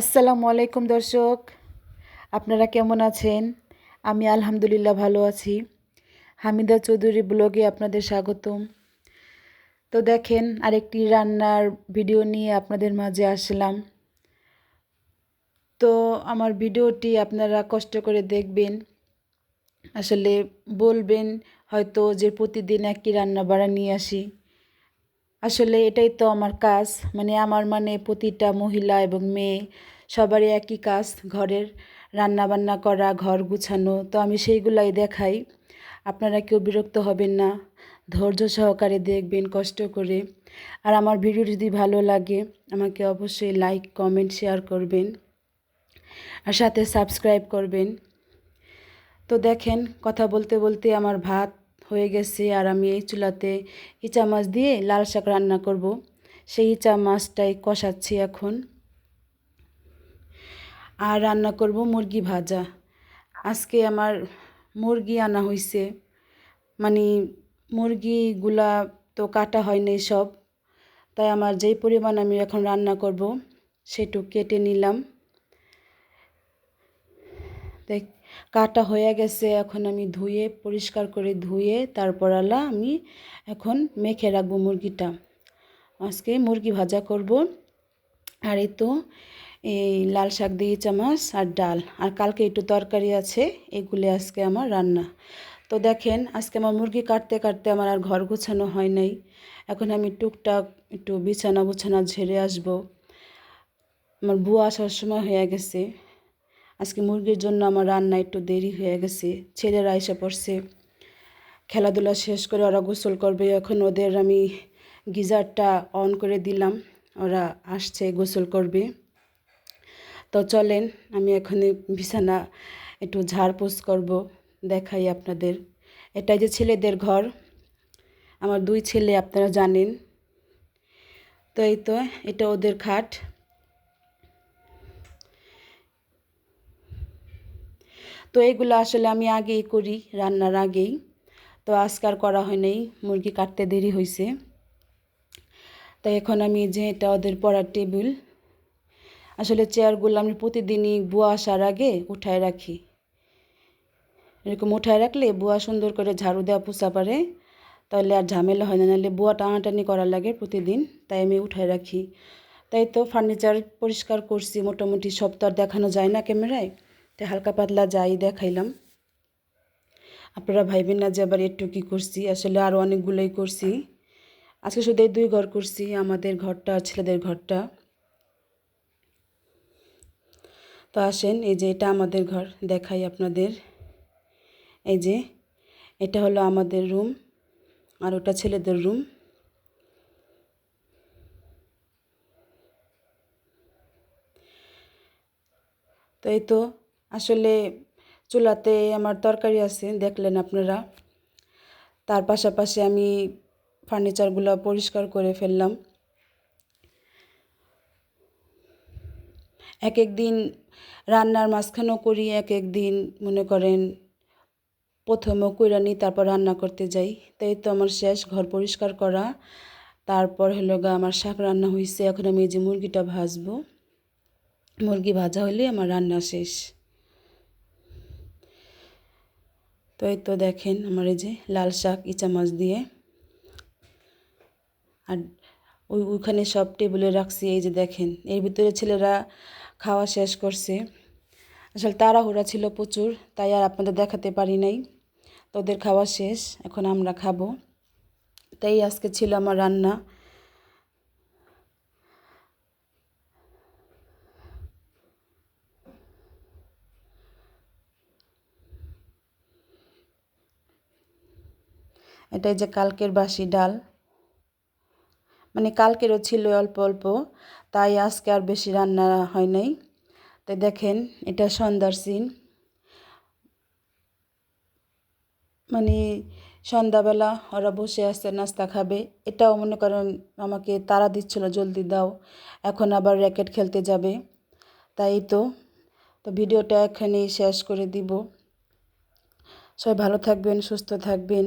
আসসালামু আলাইকুম দর্শক। আপনারা কেমন আছেন? আমি আলহামদুলিল্লাহ ভালো আছি। হামিদা চৌধুরী ব্লগে আপনাদের স্বাগতম। তো দেখেন, আরেকটি রান্নার ভিডিও নিয়ে আপনাদের মাঝে আসলাম। তো আমার ভিডিওটি আপনারা কষ্ট করে দেখবেন। আসলে বলবেন হয়তো যে প্রতিদিন একই রান্না বাড়া নিয়ে আসি। আসলে এটাই তো আমার কাজ। মানে আমার মানে প্রতিটা মহিলা এবং মেয়ে সবারই একই কাজ, ঘরের রান্না বান্না করা, ঘর গুছানো। তো আমি সেইগুলাই দেখাই। আপনারা কেউ বিরক্ত হবেন না। ধৈর্য সহকারে দেখবেন, কষ্ট করে। আর আমার ভিডিও যদি ভালো লাগে, আমাকে অবশ্যই লাইক কমেন্ট শেয়ার করবেন। আর সাথে সাবস্ক্রাইব করবেন। তো দেখেন, কথা বলতে বলতে আমার ভাত হয়ে গেছে আর আমি এই চুলাতে ইচা মাছ দিয়ে লাল শাক রান্না করব। সেই ইচা মাছটাই কষাচ্ছি এখন। আর রান্না করব মুরগি ভাজা। আজকে আমার মুরগি আনা হয়েছে মানে মুরগিগুলা তো কাটা হয়নি সব। তাই আমার যেই পরিমাণ আমি এখন রান্না করব, সেটু কেটে নিলাম। দেখ কাটা হয়ে গেছে, এখন আমি ধুয়ে, পরিষ্কার করে ধুয়ে তারপর আলা আমি এখন মেখে রাখব মুরগিটা। আজকে মুরগি ভাজা করব। আর এই তো এই লাল শাক দিয়ে চামাচ আর ডাল। আর কালকে একটু তরকারি আছে, এগুলি আজকে আমার রান্না। তো দেখেন, আজকে আমার মুরগি কাটতে কাটতে আমার আর ঘর গোছানো হয় নাই। এখন আমি টুকটাক একটু বিছানা বুছানা ঝেড়ে আসব। আমার বুয়া আসার সময় হয়ে গেছে। আজকে মুরগির জন্য আমার রান্না একটু দেরি হয়ে গেছে। ছেলেরা এসে পড়ছে। খেলাধুলা শেষ করে ওরা গোসল করবে। এখন ওদের আমি গিজারটা অন করে দিলাম। ওরা আসছে গোসল করবে। তো চলেন, আমি এখন বিছানা একটু ঝাড়পোছ করব, দেখাই আপনাদের। এটাই যে ছেলেদের ঘর। আমার দুই ছেলে, আপনারা জানেন। তো এই তো, এটা ওদের খাট। তো এগুলো আসলে আমি আগেই করি, রান্নার আগেই। তো আজকার করা হয় নাই, মুরগি কাটতে দেরি হয়েছে তো এখন আমি যে এটা ওদের পড়ার টেবিল, আসলে চেয়ারগুলো আমি প্রতিদিনই বুয়া আসার আগে উঠায় রাখি। এরকম উঠায় রাখলে বুয়া সুন্দর করে ঝাড়ু দেওয়া পোষা পারে, তাহলে আর ঝামেলা হয় না, নাহলে বুয়া টানাটানি করা লাগে প্রতিদিন, তাই আমি উঠায় রাখি। তাই তো ফার্নিচার পরিষ্কার করছি, মোটামুটি আর দেখানো যায় না ক্যামেরায়। তাই হালকা পাতলা যাই দেখাইলাম। আপনারা ভাইবেন না যে আবার একটু কী করছি, আসলে আরও অনেকগুলোই করছি। আজকে শুধু এই দুই ঘর করছি, আমাদের ঘরটা ছেলেদের ঘরটা। তো আসেন, এই যে এটা আমাদের ঘর, দেখাই আপনাদের। এই যে, এটা হলো আমাদের রুম, আর ওটা ছেলেদের রুম। তো এই তো আসলে চুলাতে আমার তরকারি আছে, দেখলেন আপনারা। তার পাশাপাশি আমি ফার্নিচারগুলো পরিষ্কার করে ফেললাম। এক এক দিন রান্নার মাঝখানেও করি এক এক দিন মনে করেন প্রথমেও কইরা নিই, তারপর রান্না করতে যাই। তাই তো আমার শেষ ঘর পরিষ্কার করা। তারপর হলো গা আমার শাক রান্না হয়েছে এখন আমি এই যে মুরগিটা ভাজবো। মুরগি ভাজা হলে আমার রান্না শেষ। তো এই তো দেখেন আমার এই যে লাল শাক, ইচা মাছ দিয়ে। আর ওই ওইখানে সব টেবিলে রাখছি, এই যে দেখেন। এর ভিতরে ছেলেরা খাওয়া শেষ করছে। আসলে তাড়াহুড়া ছিল প্রচুর, তাই আর আপনাদের দেখাতে পারি নাই। তোদের খাওয়া শেষ, এখন আমরা খাব। তাই আজকে ছিল আমার রান্না। এটাই যে কালকের বাসি ডাল। মানে কালকেরও ছিল অল্প অল্প, তাই আজকে আর বেশি রান্না হয় নাই। তাই দেখেন, এটা সন্ধ্যার সিন। মানে সন্ধ্যাবেলা ওরা বসে আসছে নাস্তা খাবে। এটাও মনে করেন আমাকে তারা দিচ্ছিল, জলদি দাও, এখন আবার র্যাকেট খেলতে যাবে। তাই তো তো ভিডিওটা এখানেই শেষ করে দিব। সবাই ভালো থাকবেন, সুস্থ থাকবেন।